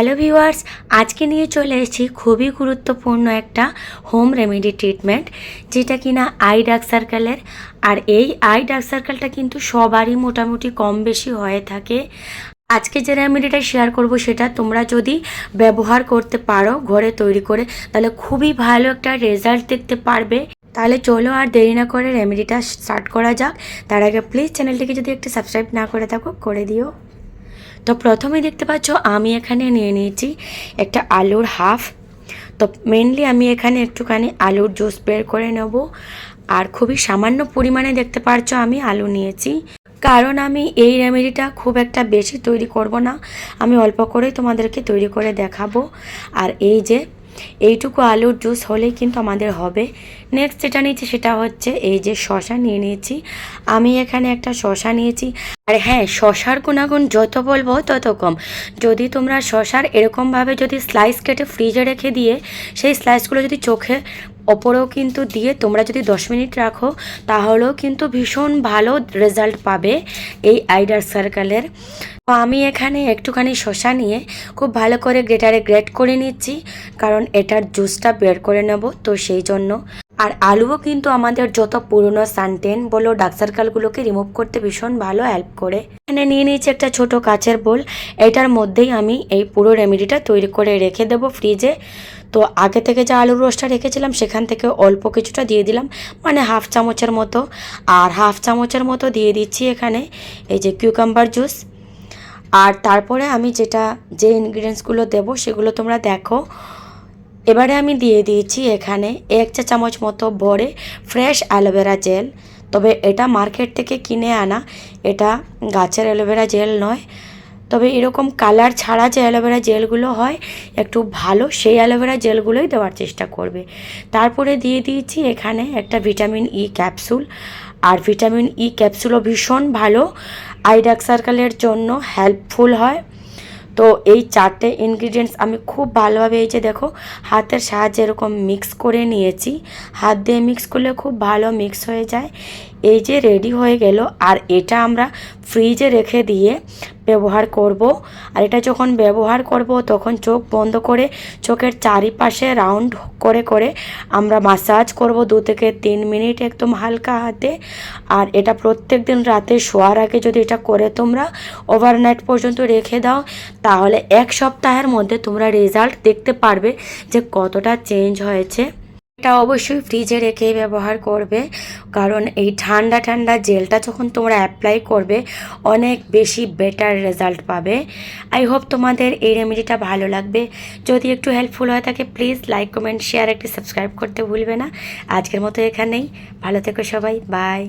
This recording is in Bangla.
হ্যালো ভিউয়ার্স আজকে নিয়ে চলে এসেছি খুবই গুরুত্বপূর্ণ একটা হোম রেমেডি ট্রিটমেন্ট যেটা কিনা আই ডার্ক সার্কেলের আর এই আই ডার্ক সার্কেলটা কিন্তু সবারই মোটামুটি কম বেশি হয়ে থাকে। আজকে যে রেমেডিটা শেয়ার করব সেটা তোমরা যদি ব্যবহার করতে পারো ঘরে তৈরি করে, তাহলে খুবই ভালো একটা রেজাল্ট দেখতে পারবে। তাহলে চলো আর দেরি না করে রেমেডিটা স্টার্ট করা যাক। তার আগে প্লিজ চ্যানেলটিকে যদি একটু সাবস্ক্রাইব না করে থাকো, করে দিও। তো প্রথমে দেখতে পাচ্ছ, আমি এখানে নিয়ে নিয়েছি একটা আলুর হাফ। তো মেনলি আমি এখানে একটুখানি আলুর জুস বের করে নেব। আর খুবই সামান্য পরিমাণে দেখতে পাচ্ছ, আমি আলু নিয়েছি। কারণ আমি এই রেমেডিটা খুব একটা বেশি তৈরি করব না। আমি অল্প করেই তোমাদেরকে তৈরি করে দেখাবো। আর এই যে এইটুকু আলুর জুস হলেই কিন্তু আমাদের হবে। নেক্সট যেটা নিয়েছি সেটা হচ্ছে এই যে শশা নিয়ে নিয়েছি। আমি এখানে একটা শশা নিয়েছি। আর হ্যাঁ শশার গুণাগুণ যত বলব তত কম। যদি তোমরা শশার এরকমভাবে যদি স্লাইস কেটে ফ্রিজে রেখে দিয়ে, সেই স্লাইসগুলো যদি চোখে ওপরেও কিন্তু দিয়ে তোমরা যদি দশ মিনিট রাখো, তাহলেও কিন্তু ভীষণ ভালো রেজাল্ট পাবে এই আইডার সার্কেলের আমি এখানে একটুখানি শশা নিয়ে খুব ভালো করে গ্রেটারে গ্রেট করে নিচ্ছি, কারণ এটার জুসটা বের করে নেব, তো সেই জন্য। আর আলুও কিন্তু আমাদের যত পুরনো সানটেন বলো ডার্ক সার্কেলগুলোকে রিমুভ করতে ভীষণ ভালো হেল্প করে। এখানে নিয়ে নিয়েছি একটা ছোট কাচের বোল, এটার মধ্যেই আমি এই পুরো রেমেডিটা তৈরি করে রেখে দেবো ফ্রিজে তো আগে থেকে যে আলুর রোস্টটা রেখেছিলাম, সেখান থেকে অল্প কিছুটা দিয়ে দিলাম মানে হাফ চামচের মতো। আর হাফ চামচের মতো দিয়ে দিচ্ছি এখানে, এই যে কিউকাম্বার জুস আর তারপরে আমি যেটা, যে ইনগ্রিডিয়েন্টসগুলো দেবো সেগুলো তোমরা দেখো। এবারে আমি দিয়ে দিয়েছি এখানে এক চা চামচ মতো ভরে ফ্রেশ অ্যালোভেরা জেল তবে এটা মার্কেট থেকে কিনে আনা, এটা গাছের অ্যালোভেরা জেল নয়। তবে এরকম কালার ছাড়া যে অ্যালোভেরা জেলগুলো হয়, একটু ভালো সেই অ্যালোভেরা জেলগুলোই দেওয়ার চেষ্টা করবে। তারপরে দিয়ে দিয়েছি এখানে একটা ভিটামিন ই ক্যাপসুল আর ভিটামিন ই ক্যাপসুলও ভীষণ ভালো। আই ডার্ক সার্কেলের জন্য হেল্পফুল হয়। তো এই চারটে ইনগ্রিডিয়েন্টস আমি খুব ভালোভাবে এই যে দেখো, হাতের সাহায্যে এরকম মিক্স করে নিয়েছি। হাত দিয়ে মিক্স করলে খুব ভালো মিক্স হয়ে যায়। এই যে রেডি হয়ে গেল, আর এটা আমরা ফ্রিজে রেখে দিয়ে ব্যবহার করব। আর এটা যখন ব্যবহার করব, তখন চোখ বন্ধ করে চোখের চারিপাশে রাউন্ড করে করে আমরা মাসাজ করব দু থেকে তিন মিনিট একদম হালকা হাতে। আর এটা প্রত্যেক দিন রাতে শোয়ার আগে যদি এটা করে তোমরা ওভারনাইট পর্যন্ত রেখে দাও, তাহলে এক সপ্তাহের মধ্যে তোমরা রেজাল্ট দেখতে পারবে যে কতটা চেঞ্জ হয়েছে। এটা অবশ্যই ফ্রিজে রেখে ব্যবহার করবে। কারণ এই ঠান্ডা ঠান্ডা জেলটা যখন তোমরা অ্যাপ্লাই করবে, অনেক বেশি বেটার রেজাল্ট পাবে। আই হোপ তোমাদের এই রেমেডিটা ভালো লাগবে। যদি একটু হেল্পফুল হয়ে থাকে প্লিজ লাইক কমেন্ট শেয়ার একটি সাবস্ক্রাইব করতে ভুলবে না। আজকের মতো এখানেই। ভালো থেকো সবাই। বাই